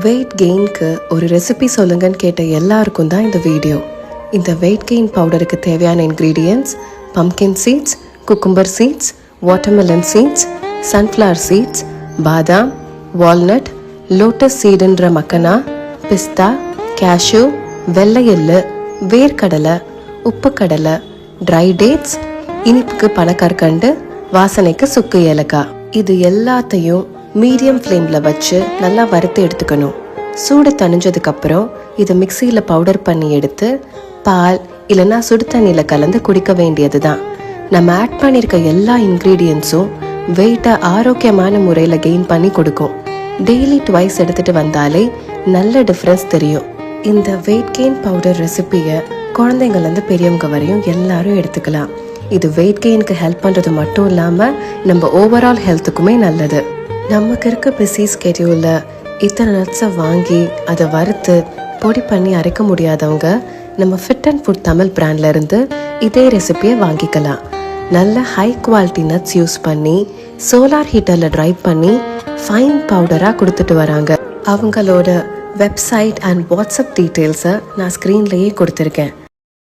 Wait கெயின்க்கு ஒரு recipe சொல்லுங்கன்னு கேட்ட எல்லாருக்கும் தான் இந்த வீடியோ இந்த வெயிட் கெயின் பவுடருக்கு தேவையான ingredients pumpkin seeds cucumber seeds watermelon seeds sunflower seeds பாதாம் வால்நட் லோட்டஸ் சீடுன்ற மக்கனா பிஸ்தா கேஷ்யூ வெள்ளை எள்ளு வேர்க்கடலை உப்புக்கடலை ட்ரை டேட்ஸ் இனிப்புக்கு பனக்கற்கண்டு வாசனைக்கு சுக்கு ஏலக்காய். இது எல்லாத்தையும் மீடியம் ஃப்ளேமில் வச்சு நல்லா வறுத்து எடுத்துக்கணும். சூடு தணிஞ்சதுக்கப்புறம் இதை மிக்சியில் பவுடர் பண்ணி எடுத்து பால் இல்லைன்னா சுடு தண்ணியில் கலந்து குடிக்க வேண்டியது தான் நம்ம ஆட் பண்ணியிருக்க எல்லா இன்க்ரீடியன்ஸும் வெயிட்டை ஆரோக்கியமான முறையில் கெயின் பண்ணி கொடுக்கும். டெய்லி ட்வைஸ் எடுத்துட்டு வந்தாலே நல்ல டிஃப்ரென்ஸ் தெரியும். இந்த வெயிட் கெயின் பவுடர் ரெசிபியை குழந்தைங்கள்லேருந்து பெரியவங்க வரையும் எல்லாரும் எடுத்துக்கலாம். இது வெயிட் கெயினுக்கு ஹெல்ப் பண்ணுறது மட்டும் இல்லாமல் நம்ம ஓவரால் ஹெல்த்துக்குமே நல்லது. நமக்கு இருக்க பிஸி ஸ்கெடியூலில் இத்தனை நட்ஸை வாங்கி அதை வறுத்து பொடி பண்ணி அரைக்க முடியாதவங்க நம்ம ஃபிட் அண்ட் ஃபுட் தமிழ் பிராண்ட்லேருந்து இதே ரெசிபியை வாங்கிக்கலாம். நல்ல ஹை குவாலிட்டி நட்ஸ் யூஸ் பண்ணி சோலார் ஹீட்டரில் ட்ரை பண்ணி ஃபைன் பவுடராக கொடுத்துட்டு வராங்க. அவங்களோட வெப்சைட் அண்ட் வாட்ஸ்அப் டீட்டெயில்ஸை நான் ஸ்க்ரீன்லேயே கொடுத்துருக்கேன்.